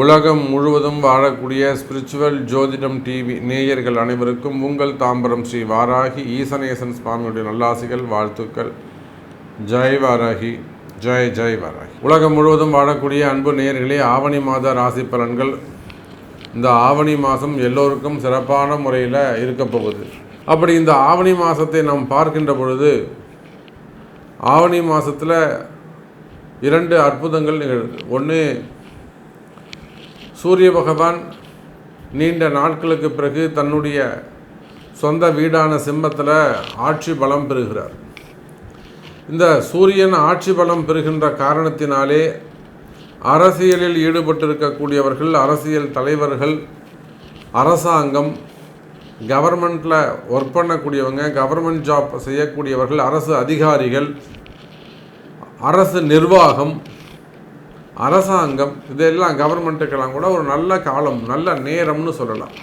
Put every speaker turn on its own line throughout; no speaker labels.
உலகம் முழுவதும் வாழக்கூடிய ஸ்பிரிச்சுவல் ஜோதிடம் டிவி நேயர்கள் அனைவருக்கும் உங்கள் தாம்பரம் ஸ்ரீ வாராகி ஈசனேசன் சுவாமியுடைய நல்லாசிகள் வாழ்த்துக்கள். ஜெய் வாராகி ஜெய் ஜெய் வாராகி. உலகம் முழுவதும் வாழக்கூடிய அன்பு நேயர்களே ஆவணி மாத ராசி பலன்கள் இந்த ஆவணி மாதம் எல்லோருக்கும் சிறப்பான முறையில் இருக்க போகுது. அப்படி இந்த ஆவணி மாதத்தை நாம் பார்க்கின்ற பொழுது ஆவணி மாதத்தில் இரண்டு அற்புதங்கள் நிகழுது. ஒன்று சூரிய பகவான் நீண்ட நாட்களுக்கு பிறகு தன்னுடைய சொந்த வீடான சிம்மத்தில் ஆட்சி பலம் பெறுகிறார். இந்த சூரியன் ஆட்சி பலம் பெறுகின்ற காரணத்தினாலே அரசியலில் ஈடுபட்டிருக்கக்கூடியவர்கள் அரசியல் தலைவர்கள் அரசாங்கம் கவர்மெண்ட்டில் ஒர்க் பண்ணக்கூடியவங்க கவர்மெண்ட் ஜாப் செய்யக்கூடியவர்கள் அரசு அதிகாரிகள் அரசு நிர்வாகம் அரசாங்கம் இதெல்லாம் கவர்மெண்ட்டுக்கெல்லாம் கூட ஒரு நல்ல காலம் நல்ல நேரம்னு சொல்லலாம்.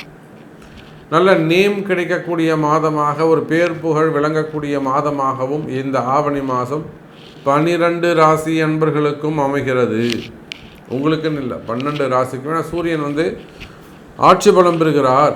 நல்ல நேம் கிடைக்கக்கூடிய மாதமாக ஒரு பேர் புகழ் விளங்கக்கூடிய மாதமாகவும் இந்த ஆவணி மாதம் பனிரெண்டு ராசி அன்பர்களுக்கும் அமைகிறது. உங்களுக்குன்னு இல்லை பன்னெண்டு ராசிக்கும் ஏன்னா சூரியன் வந்து ஆட்சி பலம் பெறுகிறார்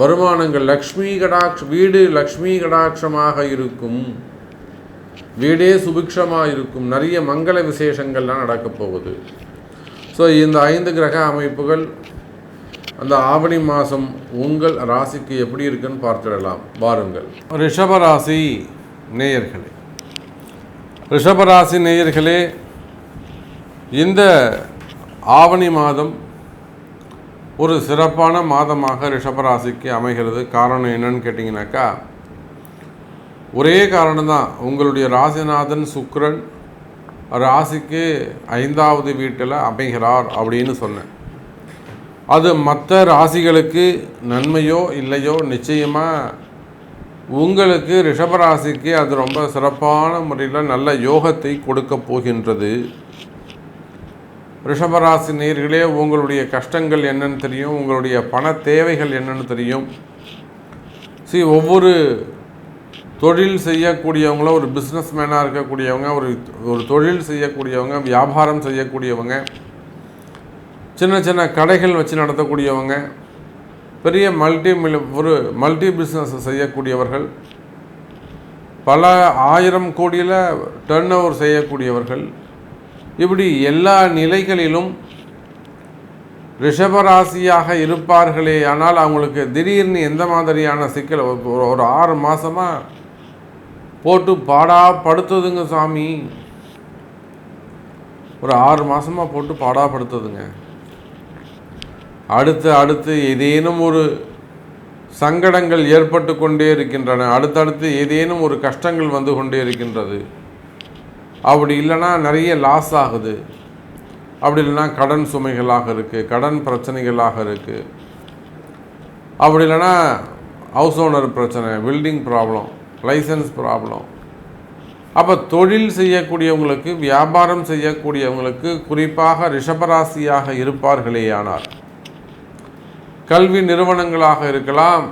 வருமானங்கள் லக்ஷ்மி கடாட்ச வீடு லக்ஷ்மி கடாட்சமாக இருக்கும். வீடே சுபிக்ஷமாக இருக்கும். நிறைய மங்கள விசேஷங்கள்லாம் நடக்கப் போகுது. ஸோ இந்த ஐந்து கிரக அமைப்புகள் அந்த ஆவணி மாதம் உங்கள் ராசிக்கு எப்படி இருக்குன்னு பார்த்துடலாம். வாருங்கள். ரிஷபராசி நேயர்களே. ரிஷபராசி நேயர்களே இந்த ஆவணி மாதம் ஒரு சிறப்பான மாதமாக ரிஷபராசிக்கு அமைகிறது. காரணம் என்னன்னு கேட்டிங்கனாக்கா ஒரே காரணம் தான் உங்களுடைய ராசிநாதன் சுக்ரன் ராசிக்கு ஐந்தாவது வீட்டில் அமைகிறார் அப்படின்னு சொன்னேன். அது மற்ற ராசிகளுக்கு நன்மையோ இல்லையோ நிச்சயமாக உங்களுக்கு ரிஷபராசிக்கு அது ரொம்ப சிறப்பான முறையில் நல்ல யோகத்தை கொடுக்க போகின்றது. ரிஷபராசி நேர்களே உங்களுடைய கஷ்டங்கள் என்னன்னு தெரியும் உங்களுடைய பண தேவைகள் என்னன்னு தெரியும். சி ஒவ்வொரு தொழில் செய்யக்கூடியவங்கள ஒரு பிஸ்னஸ் மேனாக இருக்கக்கூடியவங்க ஒரு ஒரு தொழில் செய்யக்கூடியவங்க வியாபாரம் செய்யக்கூடியவங்க சின்ன சின்ன கடைகள் வச்சு நடத்தக்கூடியவங்க பெரிய மல்டி மில் ஒரு மல்டி பிஸ்னஸ் செய்யக்கூடியவர்கள் பல ஆயிரம் கோடியில் டர்ன் ஓவர் செய்யக்கூடியவர்கள் இப்படி எல்லா நிலைகளிலும் ரிஷபராசியாக இருப்பார்களே ஆனால் அவங்களுக்கு திடீர்னு எந்த மாதிரியான சிக்கல்? ஒரு ஆறு மாதமாக போட்டு பாடா படுத்ததுங்க சாமி. ஒரு ஆறு மாதமாக போட்டு பாடா படுத்ததுங்க. அடுத்து அடுத்து ஏதேனும் ஒரு சங்கடங்கள் ஏற்பட்டு கொண்டே இருக்கின்றன. அடுத்தடுத்து ஏதேனும் ஒரு கஷ்டங்கள் வந்து கொண்டே இருக்கின்றது. அப்படி இல்லைன்னா நிறைய லாஸ் ஆகுது. அப்படி இல்லைன்னா கடன் சுமைகளாக இருக்குது கடன் பிரச்சனைகளாக இருக்குது அப்படி இல்லைன்னா ஹவுஸ் ஓனர் பிரச்சனை பில்டிங் ப்ராப்ளம் லைசன்ஸ் ப்ராப்ளம் அப்போ தொழில் செய்யக்கூடியவங்களுக்கு வியாபாரம் செய்யக்கூடியவங்களுக்கு குறிப்பாக ரிஷபராசியாக இருப்பார்களேயானார் கல்வி நிறுவனங்களாக இருக்கலாம்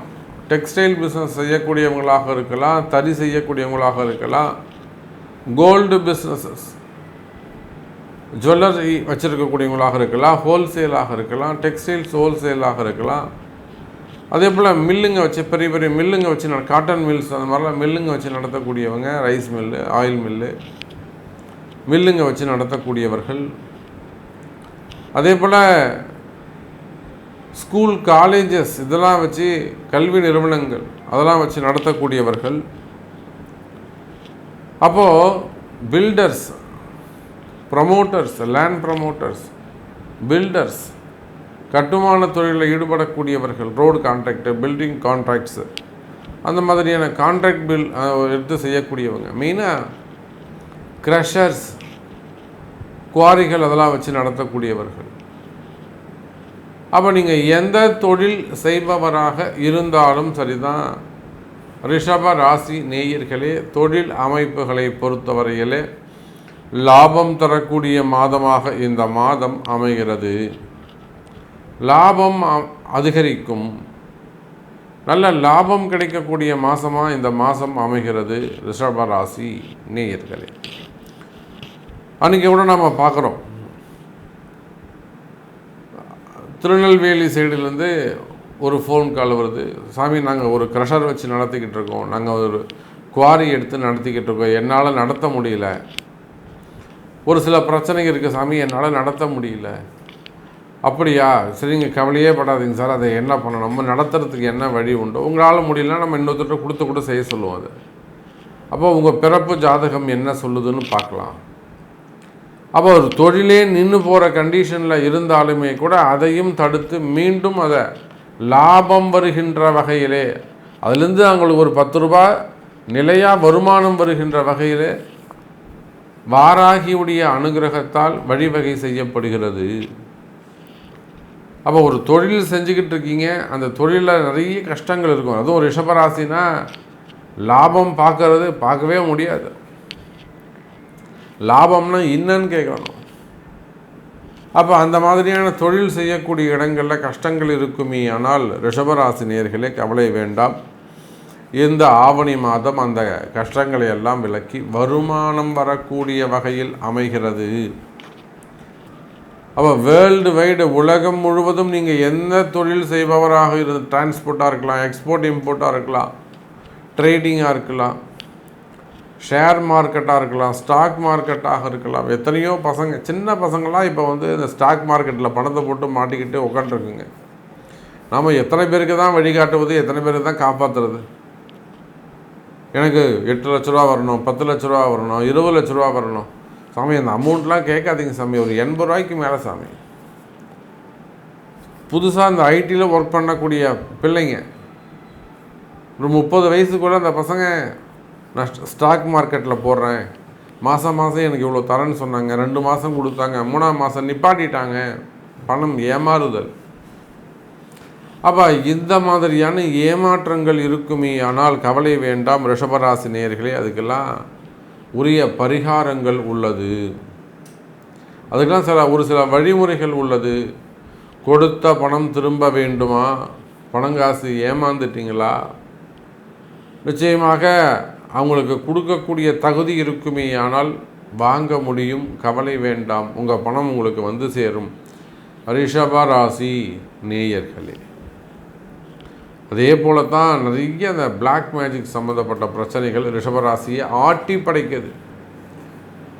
டெக்ஸ்டைல் பிஸ்னஸ் செய்யக்கூடியவங்களாக இருக்கலாம் தறி செய்யக்கூடியவங்களாக இருக்கலாம் கோல்டு பிஸ்னஸஸ் ஜுவல்லரி வச்சுருக்கக்கூடியவங்களாக இருக்கலாம் ஹோல்சேலாக இருக்கலாம் டெக்ஸ்டைல்ஸ் ஹோல்சேலாக இருக்கலாம். அதே போல் மில்லுங்க வச்சு பெரிய பெரிய மில்லுங்க வச்சு நட காட்டன் மில்ஸ் அந்த மாதிரிலாம் மில்லுங்க வச்சு நடத்தக்கூடியவங்க ரைஸ் மில்லு ஆயில் மில்லு மில்லுங்க வச்சு நடத்தக்கூடியவர்கள். அதே போல் ஸ்கூல் காலேஜஸ் இதெல்லாம் வச்சு கல்வி நிறுவனங்கள் அதெல்லாம் வச்சு நடத்தக்கூடியவர்கள். அப்போது builders promoters land promoters builders கட்டுமான தொழிலில் ஈடுபடக்கூடியவர்கள் ரோடு கான்ட்ராக்டு பில்டிங் கான்ட்ராக்ட்ஸு அந்த மாதிரியான கான்ட்ராக்ட் பில் எடுத்து செய்யக்கூடியவங்க. மெயினாக க்ரஷர்ஸ் குவாரிகள் அதெல்லாம் வச்சு நடத்தக்கூடியவர்கள். அப்போ நீங்கள் எந்த தொழில் செய்பவராக இருந்தாலும் சரிதான் ரிஷப ராசி நேயர்களே தொழில் அமைப்புகளை பொறுத்தவரையிலே லாபம் தரக்கூடிய மாதமாக இந்த மாதம் அமைகிறது. லாபம் அதிகரிக்கும். நல்ல லாபம் கிடைக்கக்கூடிய மாதமாக இந்த மாதம் அமைகிறது ரிஷப ராசி நேயர்களே. அன்றைக்கி கூட நாம் பார்க்குறோம். திருநெல்வேலி சைடுலேருந்து ஒரு ஃபோன் கால் வருது. சாமி நாங்கள் ஒரு க்ரஷர் வச்சு நடத்திக்கிட்டு இருக்கோம். நாங்கள் ஒரு குவாரி எடுத்து நடத்திக்கிட்டு இருக்கோம். என்னால் நடத்த முடியல. ஒரு சில பிரச்சனைகள் இருக்குது சாமி என்னால் நடத்த முடியல. அப்படியா? சரிங்க கவலையே படாதீங்க சார். அதை என்ன பண்ணணும்? நம்ம நடத்துறதுக்கு என்ன வழி உண்டோ? உங்களால் முடியலன்னா நம்ம இன்னொருத்தர்கிட்ட கொடுத்து கூட செய்ய சொல்லுவோம் அது. அப்போ உங்கள் பிறப்பு ஜாதகம் என்ன சொல்லுதுன்னு பார்க்கலாம். அப்போ ஒரு தொழிலே நின்று போகிற கண்டிஷனில் இருந்தாலுமே கூட அதையும் தடுத்து மீண்டும் அதை லாபம் வருகின்ற வகையிலே அதுலேருந்து அவங்களுக்கு ஒரு பத்து ரூபா நிலையாக வருமானம் வருகின்ற வகையிலே வாராகியுடைய அனுகிரகத்தால் வழிவகை செய்யப்படுகிறது. அப்போ ஒரு தொழில் செஞ்சுக்கிட்டு இருக்கீங்க அந்த தொழிலில் நிறைய கஷ்டங்கள் இருக்கும். அதுவும் ஒரு ரிஷபராசினா லாபம் பார்க்கறது பார்க்கவே முடியாது. லாபம்னா என்னன்னு கேட்கணும். அப்போ அந்த மாதிரியான தொழில் செய்யக்கூடிய இடங்களில் கஷ்டங்கள் இருக்குமே ஆனால் ரிஷபராசி நேர்களே கவலை வேண்டாம். இந்த ஆவணி மாதம் அந்த கஷ்டங்களை எல்லாம் விலக்கி வருமானம் வரக்கூடிய வகையில் அமைகிறது. அப்போ வேர்ல்டு வைடு உலகம் முழுவதும் நீங்கள் எந்த தொழில் செய்பவராக இருந்து டிரான்ஸ்போர்ட்டாக இருக்கலாம் எக்ஸ்போர்ட் இம்போர்ட்டாக இருக்கலாம் ட்ரேடிங்காக இருக்கலாம் ஷேர் மார்க்கெட்டாக இருக்கலாம் ஸ்டாக் மார்க்கெட்டாக இருக்கலாம். எத்தனையோ பசங்க சின்ன பசங்களாம் இப்போ வந்து இந்த ஸ்டாக் மார்க்கெட்டில் பணத்தை போட்டு மாட்டிக்கிட்டு உட்காந்துருக்குங்க நாம் எத்தனை பேருக்கு தான் வழிகாட்டுவது எத்தனை பேருக்கு தான் காப்பாற்றுறது எனக்கு எட்டு லட்ச ரூபா வரணும் பத்து லட்ச ரூபா வரணும் இருபது லட்ச ரூபா வரணும். சாமி அந்த அமௌண்ட்லாம் கேட்காதீங்க சாமி. ஒரு எண்பது ரூபாய்க்கு மேலே சாமி. புதுசாக இந்த ஐடியில் ஒர்க் பண்ணக்கூடிய பிள்ளைங்க. ஒரு முப்பது வயசுக்குள்ளே அந்த பசங்க நான் ஸ்டாக் மார்க்கெட்டில் போடுறேன். மாதம் மாதம் எனக்கு இவ்வளோ தரேன்னு சொன்னாங்க. ரெண்டு மாதம் கொடுத்தாங்க. மூணாம் மாதம் நிப்பாட்டிட்டாங்க. பணம் ஏமாறுதல். அப்போ இந்த மாதிரியான ஏமாற்றங்கள் இருக்குமே. ஆனால் கவலை வேண்டாம். ரிஷபராசி நேர்களே அதுக்கெல்லாம் உரிய பரிகாரங்கள் உள்ளது. அதுக்கெல்லாம் சில ஒரு சில வழிமுறைகள் உள்ளது. கொடுத்த பணம் திரும்ப வேண்டுமா? பணங்காசு ஏமாந்துட்டீங்களா? நிச்சயமாக அவங்களுக்கு கொடுக்கக்கூடிய தகுதி இருக்குமே ஆனால் வாங்க முடியும் கவலை வேண்டாம் உங்கள் பணம் உங்களுக்கு வந்து சேரும். ரிஷப ராசி நேயர்களே. அதே போல தான் நிறைய அந்த பிளாக் மேஜிக் சம்மந்தப்பட்ட பிரச்சனைகள் ரிஷபராசியை ஆட்டி படைக்குது.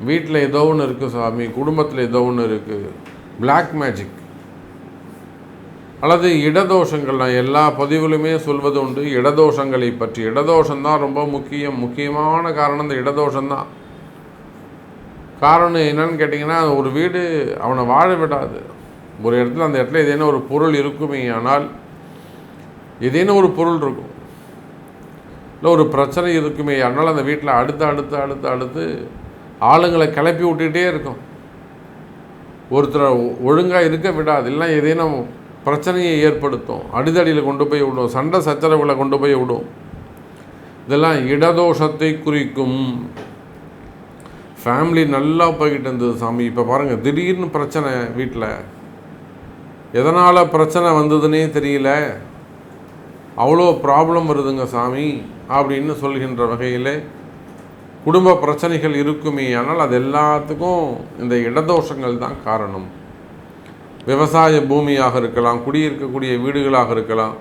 வீட்டில் ஏதோ ஒன்று இருக்குது சாமி குடும்பத்தில் ஏதோ ஒன்று இருக்குது பிளாக் மேஜிக் அல்லது இடதோஷங்கள் நான் எல்லா பதிவுகளுமே சொல்வது உண்டு இடதோஷங்களை பற்றி. இடதோஷம்தான் ரொம்ப முக்கியம். முக்கியமான காரணம் இந்த இடதோஷம்தான். காரணம் என்னன்னு கேட்டிங்கன்னா ஒரு வீடு அவனை வாழ விடாது. ஒரு இடத்துல அந்த இடத்துல ஏதேனும் ஒரு பொருள் இருக்குமே ஆனால் ஏதேனும் ஒரு பொருள் இருக்கும். இல்லை ஒரு பிரச்சனை இருக்குமே அதனால் அந்த வீட்டில் அடுத்து அடுத்து அடுத்து அடுத்து ஆளுங்களை கிளப்பி விட்டுகிட்டே இருக்கும். ஒருத்தரை ஒழுங்காக இருக்க விடாது. இல்லை ஏதேனும் பிரச்சனையை ஏற்படுத்தும். அடிதடியில் கொண்டு போய் விடும். சண்டை சச்சரவுகளை கொண்டு போய் விடும். இதெல்லாம் இடதோஷத்தை குறிக்கும். ஃபேமிலி நல்லா போய்கிட்டு இருந்தது சாமி. இப்போ பாருங்கள் திடீர்னு பிரச்சனை வீட்டில் எதனால் பிரச்சனை வந்ததுன்னே தெரியல. அவ்வளோ ப்ராப்ளம் வருதுங்க சாமி அப்படின்னு சொல்கின்ற வகையில் குடும்ப பிரச்சனைகள் இருக்குமே. ஆனால் அது எல்லாத்துக்கும் இந்த இடதோஷங்கள் தான் காரணம். விவசாய பூமியாக இருக்கலாம் குடியிருக்கக்கூடிய வீடுகளாக இருக்கலாம்.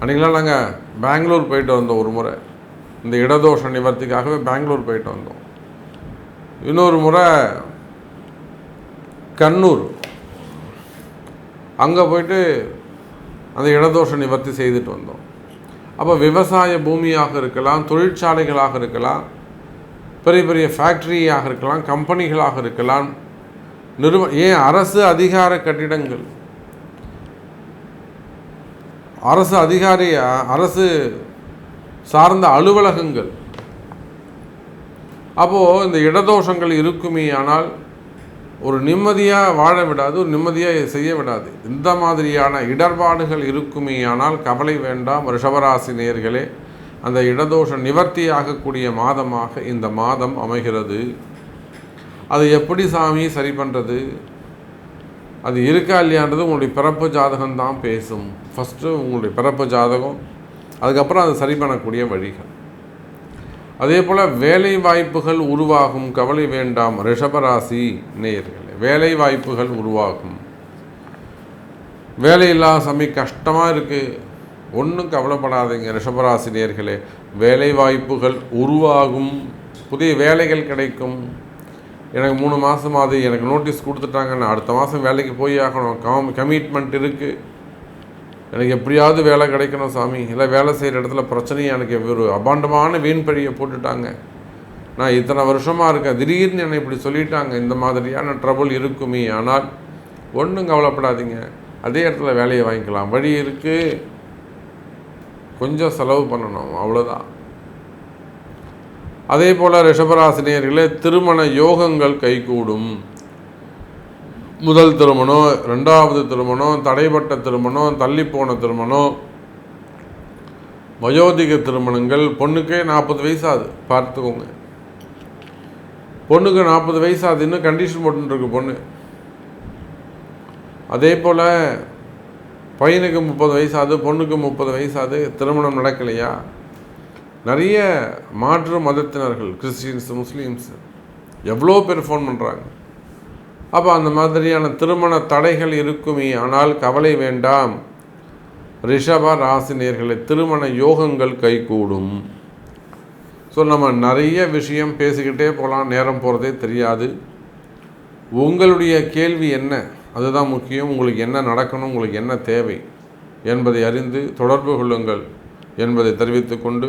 அன்றைக்கெலாம் நாங்கள் பெங்களூர் போயிட்டு வந்தோம் ஒரு முறை. இந்த இடதோஷ நிவர்த்திக்காகவே பெங்களூர் போயிட்டு வந்தோம். இன்னொரு முறை கண்ணூர். அங்கே போயிட்டு அந்த இடதோஷ நிவர்த்தி செய்துட்டு வந்தோம். அப்போ விவசாய பூமியாக இருக்கலாம் தொழிற்சாலைகளாக இருக்கலாம் பெரிய பெரிய ஃபேக்ட்ரியாக இருக்கலாம் கம்பெனிகளாக இருக்கலாம் நிறுவ ஏன் அரசு அதிகார கட்டிடங்கள்? அரசு அதிகாரி அரசு சார்ந்த அலுவலகங்கள். அப்போது இந்த இடதோஷங்கள் இருக்குமே ஆனால் ஒரு நிம்மதியாக வாழ விடாது ஒரு நிம்மதியாக செய்ய விடாது. இந்த மாதிரியான இடர்பாடுகள் இருக்குமே ஆனால் கவலை வேண்டாம் ரிஷபராசி நேர்களே அந்த இடதோஷம் நிவர்த்தியாகக்கூடிய மாதமாக இந்த மாதம் அமைகிறது. அது எப்படி சாமி சரி பண்ணுறது அது இருக்கா இல்லையான்றது உங்களுடைய பிறப்பு ஜாதகம் தான் பேசும். ஃபஸ்ட்டு உங்களுடைய பிறப்பு ஜாதகம் அதுக்கப்புறம் அதை சரி பண்ணக்கூடிய வழிகள். அதே போல் வேலை வாய்ப்புகள் உருவாகும். கவலை வேண்டாம். ரிஷபராசி நேயர்களே வேலை வாய்ப்புகள் உருவாகும். வேலையில்லா சமி கஷ்டமாக இருக்குது ஒன்றும் கவலைப்படாதீங்க ரிஷபராசி நேர்களே வேலை வாய்ப்புகள் உருவாகும். புதிய வேலைகள் கிடைக்கும். எனக்கு மூணு மாதமாவது எனக்கு நோட்டீஸ் கொடுத்துட்டாங்க நான் அடுத்த மாதம் வேலைக்கு போய் ஆகணும். கம் கமிட்மெண்ட் இருக்குது எனக்கு எப்படியாவது வேலை கிடைக்கணும் சாமி. இல்லை வேலை செய்கிற இடத்துல பிரச்சனையை எனக்கு ஒரு அபாண்டமான வீண்பழியை போட்டுட்டாங்க. நான் இத்தனை வருஷமாக இருக்கேன். திடீர்னு என்னை இப்படி சொல்லிட்டாங்க. இந்த மாதிரியான ட்ரபுள் இருக்குமே. ஆனால் ஒன்றும் கவலைப்படாதீங்க. அதே இடத்துல வேலையை வாங்கிக்கலாம். வழி இருக்குது கொஞ்சம் செலவு பண்ணணும். அவ்வளோதான் அதே போல் ரிஷபராசினியர்களே திருமண யோகங்கள் கைகூடும். முதல் திருமணம் ரெண்டாவது திருமணம் தடைப்பட்ட திருமணம் தள்ளிப்போன திருமணம் வயோதிக திருமணங்கள். பொண்ணுக்கே நாற்பது வயசாது பார்த்துக்கோங்க. பொண்ணுக்கு நாற்பது வயசாது இன்னும் கண்டிஷன் போட்டுருக்கு பொண்ணு. அதே போல் பையனுக்கு முப்பது வயசாது பொண்ணுக்கு முப்பது வயசாது திருமணம் நடக்கலையா? நிறைய மாற்று மதத்தினர்கள் கிறிஸ்டின்ஸ் முஸ்லீம்ஸ் எவ்வளோ பேர் ஃபோன் பண்ணுறாங்க அப்போ அந்த மாதிரியான திருமண தடைகள் இருக்குமே ஆனால் கவலை வேண்டாம். ரிஷப ராசினியர்களை திருமண யோகங்கள் கைகூடும். ஸோ நம்ம நிறைய விஷயம் பேசிக்கிட்டே போகலாம் நேரம் போகிறதே தெரியாது. உங்களுடைய கேள்வி என்ன? அதுதான் முக்கியம். உங்களுக்கு என்ன நடக்கணும்? உங்களுக்கு என்ன தேவை? என்பதை அறிந்து தொடர்பு கொள்ளுங்கள் என்பதை தெரிவித்துக்கொண்டு